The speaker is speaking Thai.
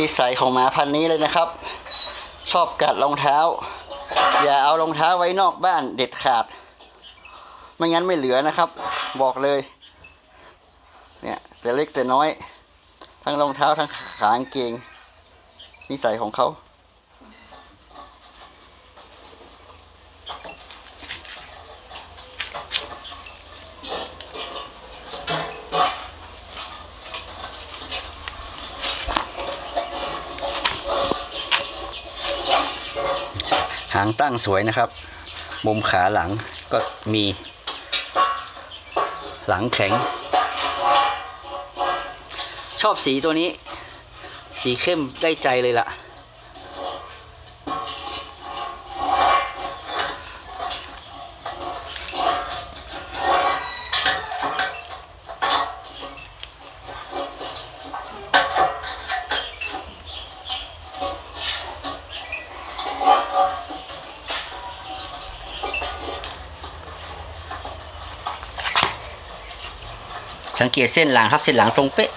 นิสัยของหมาพันธุ์นี้เลยนะครับ ชอบกัดรองเท้า อย่าเอารองเท้าไว้นอกบ้านเด็ดขาด ไม่งั้นไม่เหลือนะครับ บอกเลย เนี่ยแต่เล็กแต่น้อย ทั้งรองเท้าทั้งขากางเกงนิสัยของเขา หางตั้งสวยนะครับ มุมขาหลังก็มี หลังแข็ง ชอบสีตัวนี้ สีเข้มได้ใจเลยล่ะ สังเกตเส้นหลังครับเส้นหลังตรงเป๊ะ